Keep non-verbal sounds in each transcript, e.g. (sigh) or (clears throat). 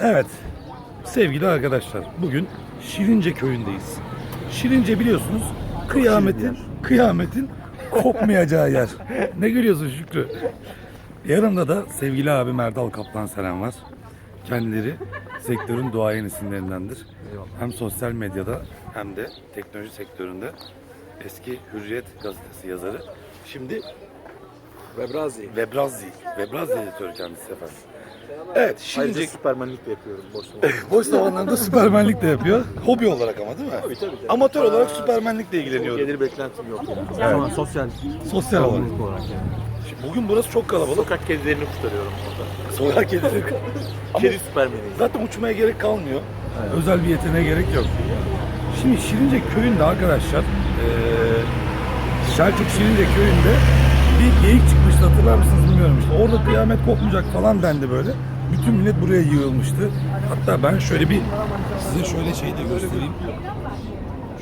Evet. Sevgili arkadaşlar, bugün Şirince köyündeyiz. Şirince biliyorsunuz kıyametin kıyametin kopmayacağı yer. (laughs) Ne görüyorsun Şükrü? Yanımda da sevgili abim Erdal Kaplan selam var. Kendileri sektörün duayen isimlerindendir. Hem sosyal medyada hem de teknoloji sektöründe eski Hürriyet gazetesi yazarı. Şimdi Webrazi. Webrazzi, Webrazzi editörü kendisi efendim. Evet, Şirince Ayrıca süpermenlik de yapıyorum boş zamanlarda. Boş zamanlarında süpermenlik de yapıyor. Hobi olarak ama değil mi? tabii tabii. Amatör olarak süpermenlikle ilgileniyor. Gelir beklentim yok yani. Ama sosyal Sosyal olarak. sorumluluk olarak yani. Şimdi bugün burası çok kalabalık. Sokak kedilerini kurtarıyorum orada. Sokak kedileri. (laughs) Ama Kedi süpermeniyim. zaten uçmaya gerek kalmıyor. Özel bir yeteneğe gerek yok. Şimdi Şirince köyünde arkadaşlar eee Selçuk Şirince köyünde bir geyik çıkmıştı hatırlar mısınız bilmiyorum işte. Orada kıyamet kopmayacak falan dendi böyle. Bütün millet buraya yığılmıştı. Hatta ben şöyle bir size şöyle şey de göstereyim.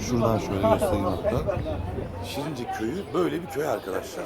Şuradan şöyle göstereyim hatta. Şirince köyü böyle bir köy arkadaşlar.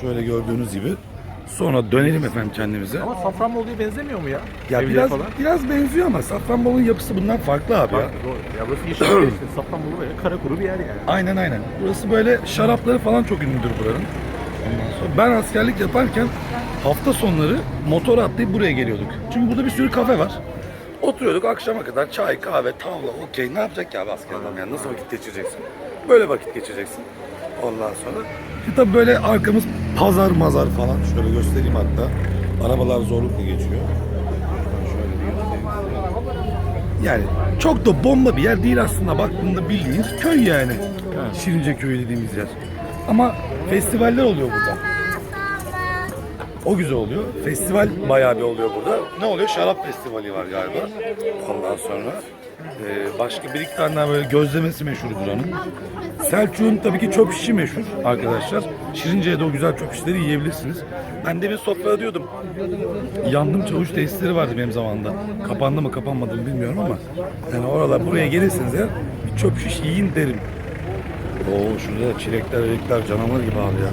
Şöyle gördüğünüz gibi. Sonra dönelim efendim kendimize. Ama Safranbolu'ya benzemiyor mu ya? Ya Evleri biraz falan. biraz benziyor ama Safranbolu'nun yapısı bundan farklı abi ya. Doğru. Ya burası yeşil bir işte. Safranbolu böyle kara kuru bir yer yani. Aynen aynen. Burası böyle şarapları falan çok ünlüdür buranın. Ondan sonra ben askerlik yaparken hafta sonları motor atlayıp buraya geliyorduk. Çünkü burada bir sürü kafe var. Oturuyorduk akşama kadar çay, kahve, tavla, okey. Ne yapacak ki abi asker adam yani? Nasıl vakit geçireceksin? Böyle vakit geçireceksin. Ondan sonra. E tabi böyle arkamız pazar mazar falan. Şöyle göstereyim hatta. Arabalar zorlukla geçiyor. Yani çok da bomba bir yer değil aslında baktığında bildiğiniz köy yani. Şirince köyü dediğimiz yer. Ama festivaller oluyor burada. O güzel oluyor. Festival bayağı bir oluyor burada. Ne oluyor? Şarap festivali var galiba. Ondan sonra e, başka bir iki tane daha böyle gözlemesi meşhur buranın. Selçuk'un tabii ki çöp şişi meşhur arkadaşlar. Şirince'ye de o güzel çöp şişleri yiyebilirsiniz. Ben de bir sofra diyordum. Yandım çavuş tesisleri vardı benim zamanında. Kapandı mı kapanmadı mı bilmiyorum ama yani oralar buraya gelirseniz eğer bir çöp şiş yiyin derim. Oo şurada da çilekler, erekler canavar gibi abi ya.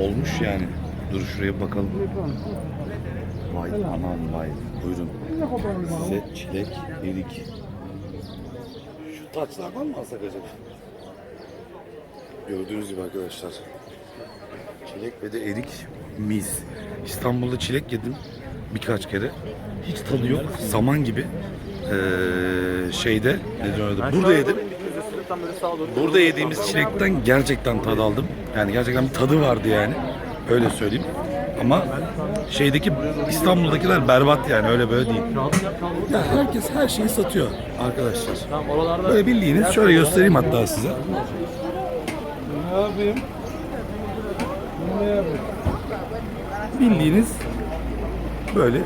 Olmuş yani. Dur şuraya bakalım. Vay aman vay. Buyurun. Size çilek, erik. Şu taçlardan mı alsak acaba? Gördüğünüz gibi arkadaşlar. Çilek ve de erik mis. İstanbul'da çilek yedim birkaç kere. Hiç tadı yok. Saman gibi. Ee, şeyde ne diyorlar? Burada yedim. Burada yediğimiz çilekten gerçekten tad aldım. Yani gerçekten bir tadı vardı yani. Öyle söyleyeyim. Ama şeydeki İstanbul'dakiler berbat yani öyle böyle değil. Ya herkes her şeyi satıyor arkadaşlar. Böyle bildiğiniz şöyle göstereyim hatta size. Bildiğiniz böyle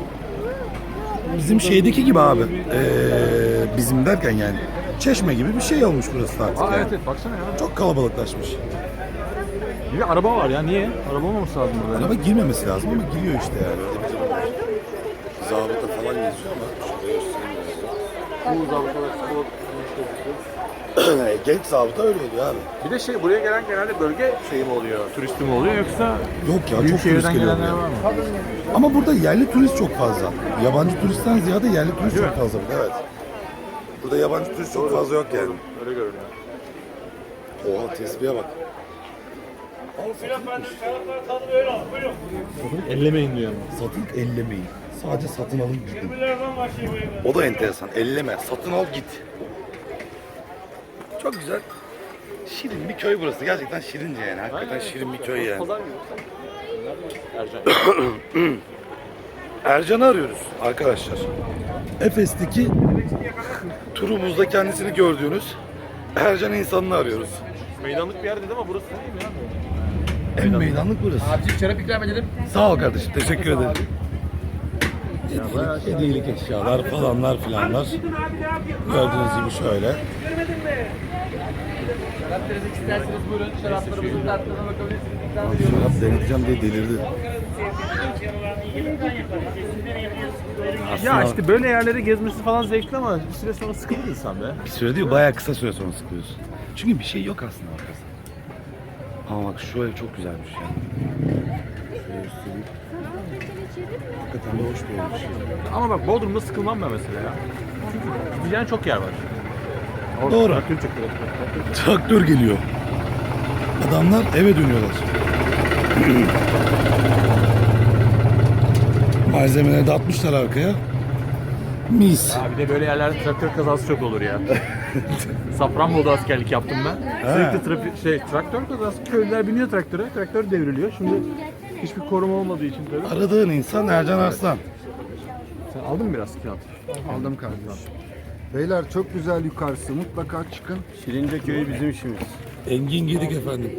bizim şeydeki gibi abi. Ee, bizim derken yani çeşme gibi bir şey olmuş burası artık. Aa yani. evet evet baksana ya. Çok kalabalıklaşmış. Bir de araba var ya niye? Araba olmaması lazım burada. Araba girmemesi lazım ama giriyor işte yani. Zabıta falan geziyor ama biraz. Bu zabıtalar (clears throat) spor. Genç zabıta öyle oluyor abi. Bir de şey buraya gelen genelde bölge şeyi mi oluyor? Turisti mi oluyor yoksa Yok ya büyük çok turist şehirden geliyor gelenler buraya. var mı? Ama burada yerli turist çok fazla. Yabancı turistten ziyade yerli turist Değil çok mi? fazla. burada, Evet. Burada yabancı turist çok fazla yok yani. Öyle görünüyor. Oha tesbihe bak. Ellemeyin diyor ama. Satın ellemeyin. Sadece satın alın gidin. O da enteresan. Elleme. Satın al git. Çok güzel. Şirin bir köy burası. Gerçekten şirince yani. Hakikaten şirin bir köy yani. (coughs) Ercan'ı arıyoruz arkadaşlar. Efes'teki turumuzda kendisini gördüğünüz Ercan insanını arıyoruz. Meydanlık bir yer dedi ama burası değil mi ya? En meydanlık burası. Abicim şarap ikram edelim. Sağ ol kardeşim. Teşekkür ederim. Hediyelik, hediyelik eşyalar falanlar filanlar. Gördüğünüz gibi şöyle. Şarap denemek isterseniz buyurun. Şaraplarımızın tatlarına bakabilirsiniz. İkram ediyoruz. Şarap deneteceğim diye delirdi. Ya işte böyle yerleri gezmesi falan zevkli ama bir süre sonra sıkılır insan be. Bir süre değil bayağı kısa süre sonra sıkılıyorsun. Çünkü bir şey yok aslında. Ama bak şu ev çok güzelmiş ya. Şöyle göstereyim. Hakikaten de hoş bir yermiş. Ama bak Bodrum'da sıkılmam ben mesela ya. Çünkü gideceğin çok yer var. Orada Doğru. traktör çekiyor. Traktör geliyor. Adamlar eve dönüyorlar. Malzemeleri de atmışlar arkaya. Mis. Ya bir de böyle yerlerde traktör kazası çok olur ya. Safranbolu'da askerlik yaptım ben. Sürekli trafik, şey, traktör kazası. Köylüler biniyor traktöre, traktör devriliyor. Şimdi hiçbir koruma olmadığı için tabii. Aradığın insan Ercan Arslan. Sen aldın mı biraz kağıt? Aldım kardeşim. Beyler çok güzel yukarısı. Mutlaka çıkın. Şirince köyü bizim işimiz. Engin Gedik efendim.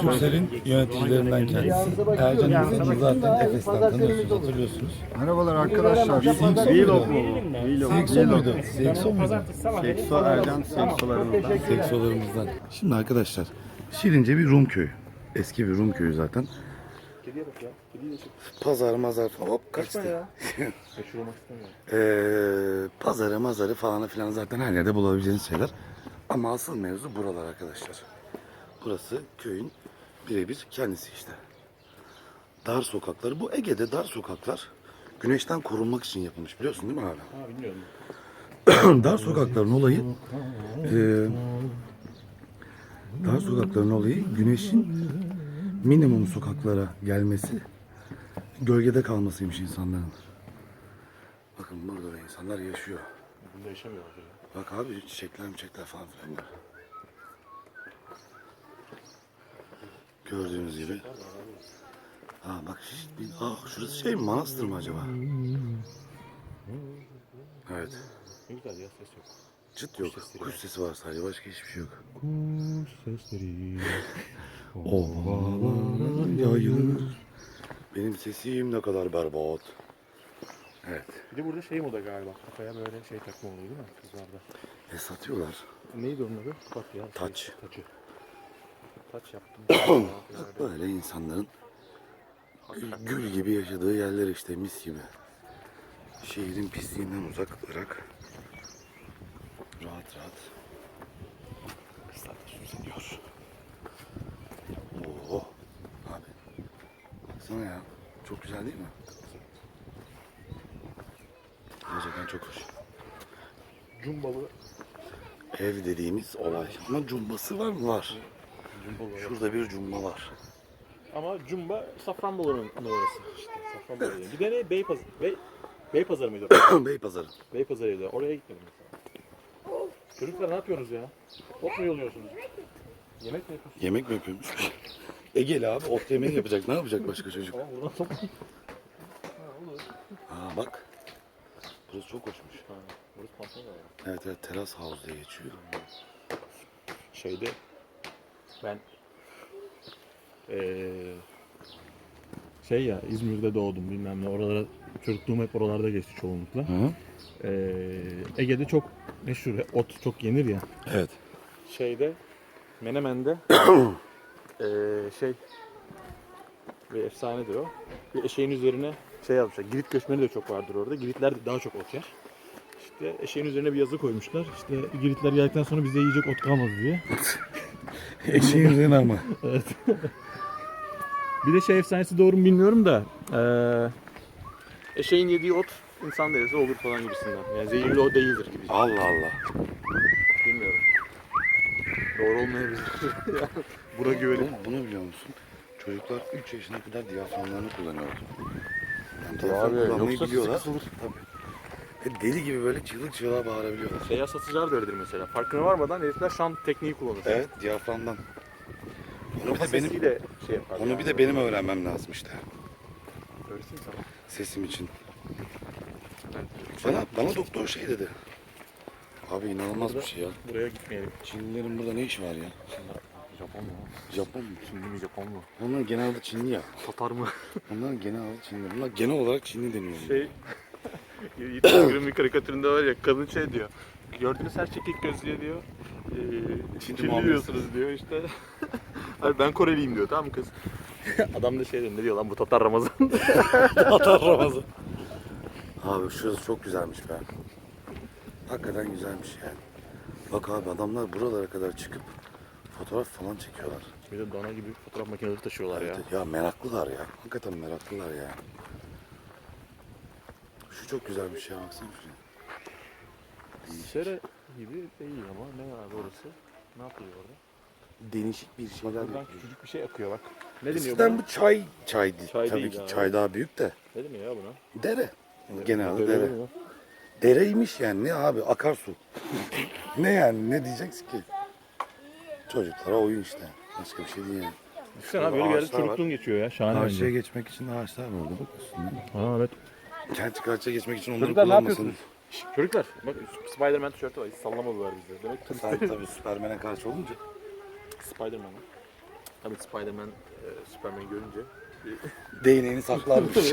Turkcell'in yöneticilerinden kendisi. Ercan Arslan'ı zaten Efes'ten tanıyorsunuz hatırlıyorsunuz. Merhabalar arkadaşlar. Vlog mu bu? Vlog. Sekso muydu? Sekso muydu? Sekso Ercan seksolarımızdan. Seksolarımızdan. Şimdi arkadaşlar Şirince bir Rum köyü. Eski bir Rum köyü zaten. Pazar mazar falan hop kaçtı. (laughs) Ee, pazarı mazarı falan filan zaten her yerde bulabileceğiniz şeyler. Ama asıl mevzu buralar arkadaşlar. Burası köyün birebir kendisi işte. Dar sokakları. Bu Ege'de dar sokaklar güneşten korunmak için yapılmış biliyorsun değil mi abi? Ha bilmiyorum. (clears throat) dar sokakların olayı ee, dar sokakların olayı güneşin minimum sokaklara gelmesi gölgede kalmasıymış insanların. Bakın burada da insanlar yaşıyor. Bunda yaşamıyorlar. Bak abi çiçekler çiçekler falan filan var. Gördüğünüz gibi. Ha bak ah, şurası şey mi manastır mı acaba? Evet. Çıt yok. Kuş sesi var sadece başka hiçbir şey yok. Kuş sesleri. (laughs) Ovalara yayılır. Benim sesim ne kadar berbat. Evet. Bir de burada şey moda galiba. Kafaya böyle şey takma oluyor değil mi kızlarda? E satıyorlar. Neydi onun adı? Bak ya. şey, Taç. Taçı. Taç yaptım. (coughs) Böyle insanların gül, gül gibi yaşadığı yerler işte mis gibi. Şehrin pisliğinden uzak Irak. Rahat rahat. Kızlar da süsleniyor. Oo. Abi. Baksana ya. Çok güzel değil mi? Gerçekten çok hoş. Cumbalı. Ev dediğimiz olay. Ama cumbası var mı? Var. Şurada bir cumba var. Ama Cumba Safranbolu'nun numarası. İşte Safranbolu. Bir de ne? Beypazarı. Bey, Beypazarı mıydı? (coughs) Beypazarı. Beypazarı'ydı. Oraya gitmedim mesela. Çocuklar ne yapıyorsunuz ya? Ot mu yoluyorsunuz? Yemek mi yapıyorsunuz? Yemek mi yapıyormuş? (laughs) Egeli abi ot yemeği yapacak. Ne yapacak başka çocuk? Tamam buradan top. Aa bak. Burası çok hoşmuş. Burası pantolon var. Evet evet teras house diye geçiyor. Şeyde ben eee şey ya İzmir'de doğdum bilmem ne oralara çocukluğum hep oralarda geçti çoğunlukla. Hı? Eee Ege'de çok meşhur ot çok yenir ya. Evet. Şeyde Menemen'de eee (coughs) şey ve efsanedir o. Bir eşeğin üzerine şey yapmışlar. Girit göçmeni de çok vardır orada. Giritler de daha çok ot yer. İşte eşeğin üzerine bir yazı koymuşlar. İşte Giritler geldikten sonra bize yiyecek ot kalmadı diye. (laughs) (laughs) Eşeğin üzerine ama. Bir de şey efsanesi doğru mu bilmiyorum da eee eşeğin yediği ot insan da yese olur falan gibisinden. Yani zehirli o değildir gibi. Allah Allah. Bilmiyorum. Doğru olmayabilir. (laughs) Buna güvenin. Bunu biliyor musun? Çocuklar 3 yaşına kadar diyaframlarını kullanıyordu. Yani diyafram kullanmayı biliyorlar. Tabii. Ve deli gibi böyle çığlık çığlığa bağırabiliyorlar. Seyyar satıcılar da öyledir mesela. Farkına varmadan herifler şan tekniği kullanır. Evet diyaframdan. Onu bir de benim, Sesiyle şey yapar. onu bir de benim öğrenmem lazım işte. Öğreteyim sana. Sesim için. Bana, bana doktor şey dedi. Abi inanılmaz bir şey ya. buraya gitmeyelim. Çinlilerin burada ne işi var ya? Japon mu? Japon mu? Çinli mi Japon mu? Onlar genelde Çinli ya. Tatar mı? Onlar genelde Çinli. Bunlar genel olarak Çinli deniyor. şey Özgür'ün bir karikatüründe var ya kadın şey diyor. Gördüğünüz her çekik gözlüye diyor. Eee Çinli diyorsunuz diyor işte. (laughs) Hayır ben Koreliyim diyor tamam mı kız? (laughs) Adam da şey diyor ne diyor lan bu Tatar Ramazan. (laughs) Tatar Ramazan. Abi şurası çok güzelmiş be. Hakikaten güzelmiş yani. Bak abi adamlar buralara kadar çıkıp fotoğraf falan çekiyorlar. Bir de dana gibi fotoğraf makineleri taşıyorlar ya. Evet, ya meraklılar ya. Hakikaten meraklılar ya. Şu çok güzelmiş ya baksana şuraya. Sera gibi değil ama ne var orası? Ne yapıyor orada? Değişik bir şeyler Buradan küçücük bir şey akıyor bak. Ne deniyor Eskiden bu çay çay değil. Çay Tabii değil ki abi. çay daha büyük de. Ne deniyor ya buna? Dere. Genelde Dere dere. mi? Dereymiş yani ne abi akarsu. (laughs) ne yani ne diyeceksin ki? Çocuklara oyun işte. Başka bir şey değil yani. Düşünsene abi böyle bir yerde Ağaçlar var. çocukluğun geçiyor ya. Şahane Karşıya bence. geçmek için ağaçlar var orada bak üstünde. Ha evet. Kent karşıya geçmek için onları Çocuklar ne kullanmasın. yapıyorsunuz? Şşş, çocuklar bak Spider-Man tişörtü var. Hiç sallamadılar bize. Demek ki Tabii tabii Süpermen'e karşı olunca. Spider-Man. Tabii Spider-Man e, Superman görünce (laughs) Değneğini saklarmış. (laughs)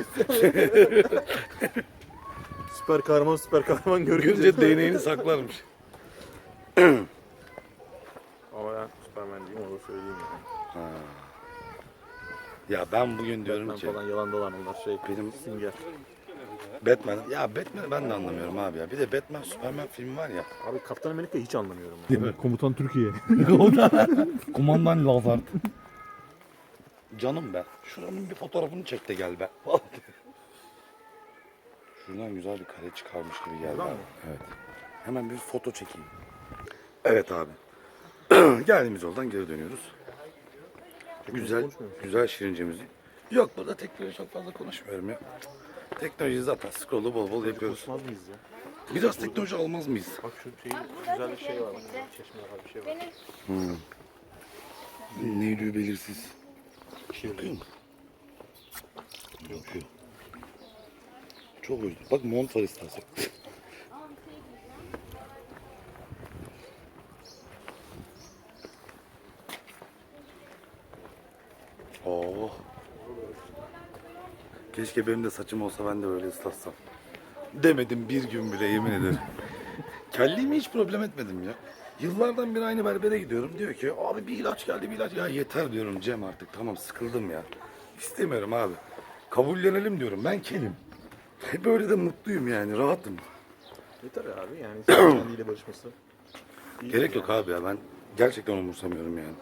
süper kahraman süper kahraman Görünce değneğini saklarmış. Ama ben Superman diyeyim onu söyleyeyim yani. Ya ben bugün diyorum Batman ki falan yalan dolan onlar şey benim Singer. Batman ya Batman'i ben de anlamıyorum abi ya. Bir de Batman Superman filmi var ya. Abi Kaptan Amerika'yı hiç anlamıyorum. Yani. Komutan Türkiye. (laughs) (laughs) Kumandan Lazard. Canım ben. Şuranın bir fotoğrafını çek de gel be. (laughs) Şuradan güzel bir kare çıkarmış gibi geldi. abi. Evet. Hemen bir foto çekeyim. Evet abi. (clears throat) Geldiğimiz yoldan geri dönüyoruz. Güzel, güzel şirincemizi. Yok burada teknoloji çok fazla konuşmuyorum ya. Teknoloji zaten scroll'u bol bol yapıyoruz. Konuşmaz mıyız ya? Biraz teknoloji almaz mıyız? Bak şu şey güzel bir şey var. Bak. Çeşme var bir şey var. Neydi belirsiz. Yakıyor mu? Yakıyor. Çok özür Bak mont var istersen. Keşke benim de saçım olsa ben de öyle ıslatsam. Demedim bir gün bile yemin ederim. (laughs) Kelliğimi hiç problem etmedim ya. Yıllardan beri aynı berbere gidiyorum. Diyor ki abi bir ilaç geldi bir ilaç. Ya yeter diyorum Cem artık tamam sıkıldım ya. İstemiyorum abi. Kabullenelim diyorum ben kelim. Böyle de mutluyum yani rahatım. Yeter abi yani (clears throat) kendiyle barışması. İyi. Gerek yok abi ya ben gerçekten umursamıyorum yani.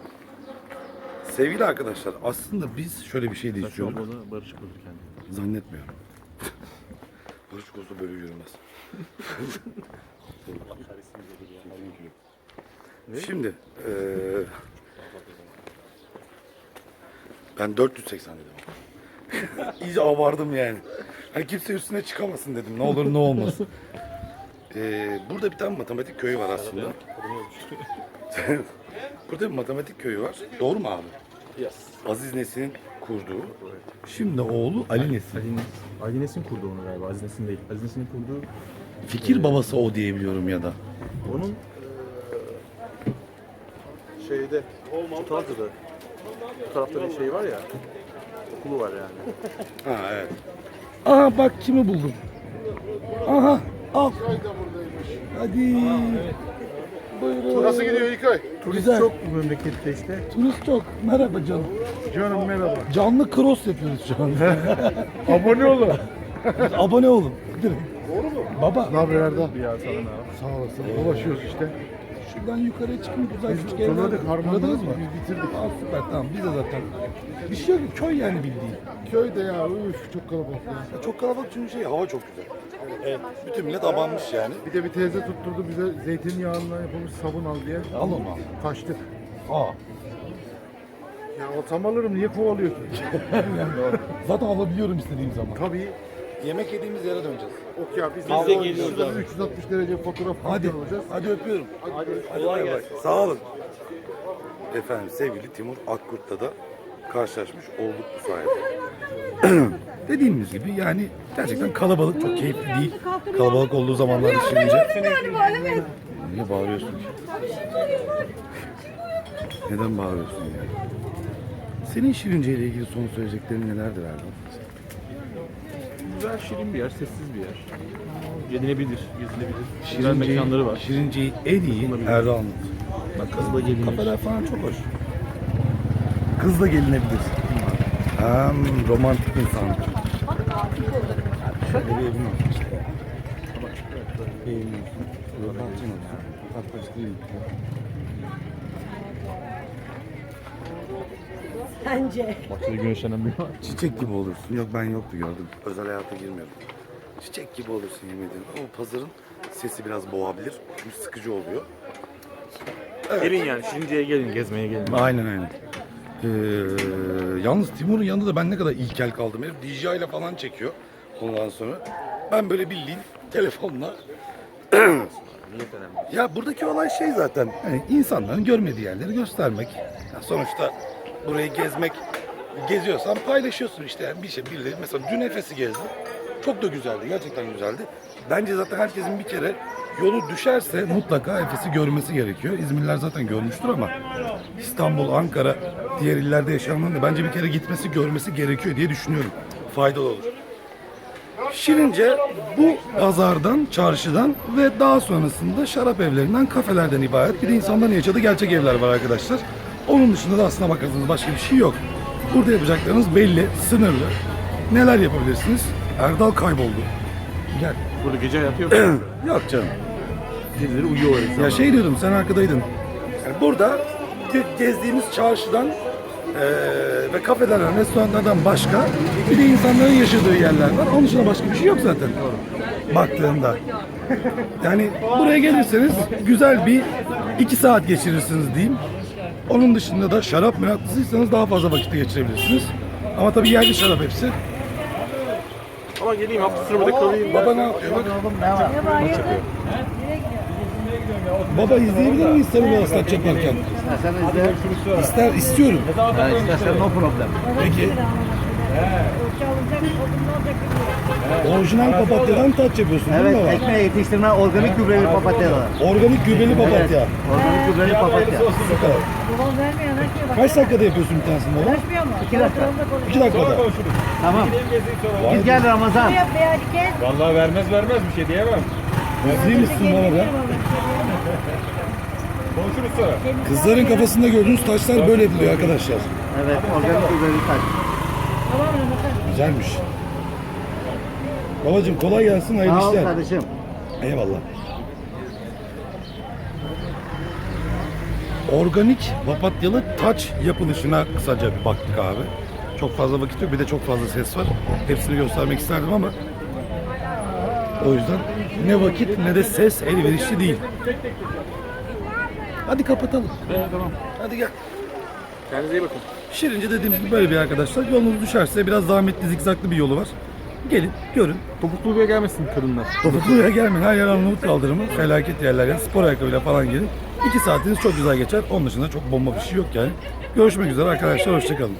Sevgili arkadaşlar aslında biz şöyle bir şey de Saçma istiyorduk. olmalı barışık olur kendine. Zannetmiyorum. (laughs) Barış kozu böyle yürümez. (laughs) Şimdi eee ben 480 dedim. (laughs) İyice abardım yani. Hani kimse üstüne çıkamasın dedim. Ne olur ne olmaz. Eee, burada bir tane matematik köyü var aslında. burada bir matematik köyü var. Doğru mu abi? Yes. Aziz Nesin'in kurduğu. Şimdi oğlu Ali Nesin. Ali, Ali Nesin kurdu onu galiba. Aziz Nesin değil. Aziz Nesin'in kurduğu Fikir babası o diyebiliyorum ya da. onun eee, şeyde Çatalca'da bu tarafta bir şey var ya okulu var yani. Ha evet. Aha bak kimi buldum. Aha al. Hadi. Buyurun. Nasıl gidiyor İlkay? Güzel. Çok bu memlekette işte. Turist çok. Merhaba canım. Canım merhaba. Canlı cross yapıyoruz şu an. (laughs) Abone olun. Abone olun. Direkt. Doğru mu? Baba Ne haber Erdal? Ya sana ne Sağ olasın. Dolaşıyoruz işte. şuradan yukarıya çıkın güzel küçük evler. Turladınız harmanladık mı? biz bitirdik. Aa, süper tamam biz de zaten. Bir şey yok köy yani bildiğin. Köyde ya üf çok kalabalık ya. Çok kalabalık çünkü şey hava çok güzel. Evet. Bütün millet abanmış yani. Bir de bir teyze tutturdu bize zeytinyağından yapılmış sabun al diye. Al onu al. Kaçtık. Aa. Ya alsam alırım niye kovalıyorsun? (laughs) Zaten alabiliyorum istediğim zaman. Tabii. Yemek yediğimiz yere döneceğiz. Ok ya biz, Biz de geliyoruz abi. bir 360 derece fotoğraf Hadi. olacağız. Hadi öpüyorum. Hadi Hadi kolay gelsin. Sağ olun. Efendim sevgili Timur Akkurt'la da karşılaşmış olduk bu sayede. (clears throat) Dediğimiz gibi yani gerçekten kalabalık çok keyifli değil. Kalabalık olduğu zamanlar düşününce. galiba evet. Niye bağırıyorsun? Neden bağırıyorsun ya? Senin Şirince ile ilgili son söyleyeceklerin nelerdir Erdal? Güzel şirin bir yer, sessiz bir yer. Gelinebilir, gezilebilir. Güzel mekanları var. Şirince'yi en iyi Erdal anlatır. Bak kızla gelinir. Kafeler falan çok hoş. Kızla gelinebilir. Hem romantik insan. Şöyle bir evim olsun işte. Olsun. Değil. Bence. Var. Çiçek gibi olursun. Yok ben yoktu gördüm. Özel hayata girmiyorum. Çiçek gibi olursun yemin ederim. Ama pazarın sesi biraz boğabilir. Çünkü sıkıcı oluyor. Gelin yani Şirince'ye gelin, gezmeye gelin. Aynen aynen. Ee, yalnız Timur'un yanında da ben ne kadar ilkel kaldım. Herif DJI ile falan çekiyor ondan sonra. Ben böyle bildiğin telefonla (clears throat) ya buradaki olay şey zaten hani insanların görmediği yerleri göstermek. Ya sonuçta burayı gezmek geziyorsan paylaşıyorsun işte yani bir şey birileri mesela dün Efes'i gezdim. Çok da güzeldi gerçekten güzeldi. Bence zaten herkesin bir kere yolu düşerse mutlaka Efes'i görmesi gerekiyor. İzmirliler zaten görmüştür ama İstanbul, Ankara, diğer illerde yaşayanların da bence bir kere gitmesi, görmesi gerekiyor diye düşünüyorum. Faydalı olur. Şirince bu pazardan, çarşıdan ve daha sonrasında şarap evlerinden, kafelerden ibaret. Bir de insanların yaşadığı gerçek evler var arkadaşlar. Onun dışında da aslına bakarsanız başka bir şey yok. Burada yapacaklarınız belli, sınırlı. Neler yapabilirsiniz? Erdal kayboldu. Gel. Burada gece mu? (clears throat) Yok canım. Geceleri uyuyorlar insanlar. Ya şey diyordum sen arkadaydın. Yani burada ge- gezdiğimiz çarşıdan eee, ve kafelerden, restoranlardan başka bir de insanların yaşadığı yerler var. Onun dışında başka bir şey yok zaten. Baktığında. (laughs) Yani buraya gelirseniz güzel bir iki saat geçirirsiniz diyeyim. Onun dışında da şarap meraklısıysanız daha fazla vakit geçirebilirsiniz. Ama tabii yerli şarap hepsi. Ama geleyim hafta sonu burada kalayım. Baba ne yapıyor? Bak. Baba izleyebilir miyiz seni bu aslat yaparken? Sen izle. İster, istiyorum. Ha, istersen no problem. Peki. Orijinal papatyadan taç yapıyorsun değil Evet, mi baba? ekmeğe yetiştirme organik gübreli papatyalar. Organik gübreli papatya. Organik gübreli papatya. Süper. Babam vermiyor, anlaşmıyor bak. Kaç dakikada yapıyorsun bir tanesini baba? Konuşmuyor mu? İki dakika. Telefonda konuşuyor. İki dakikada. Tamam. Git gel Ramazan. Yap be hadi gel. Vallahi vermez vermez bir şey diyemem. Musun baba be? Konuşuruz sonra. Kızların kafasında gördüğünüz taşlar böyle ediliyor arkadaşlar. Evet, organik gübreli taş. Güzelmiş. Babacım kolay gelsin hayırlı Sağ ol işler. kardeşim. Eyvallah. Organik papatyalı taç yapılışına kısaca bir baktık abi. Çok fazla vakit yok bir de çok fazla ses var. Hepsini göstermek isterdim ama o yüzden ne vakit ne de ses elverişli değil. Hadi kapatalım. tamam. Hadi gel. Kendinize iyi bakın. Şirince dediğimiz gibi böyle bir arkadaşlar. Yolunuz düşerse biraz zahmetli zikzaklı bir yolu var. Gelin, görün. Topukluya gelmesin kadınlar. Topukluya gelmeyin. Her yer Arnavut kaldırımı. Felaket yerler. Yani spor ayakkabıyla falan gelin. İki saatiniz çok güzel geçer. Onun dışında çok bomba bir şey yok yani. Görüşmek üzere arkadaşlar. Hoşçakalın.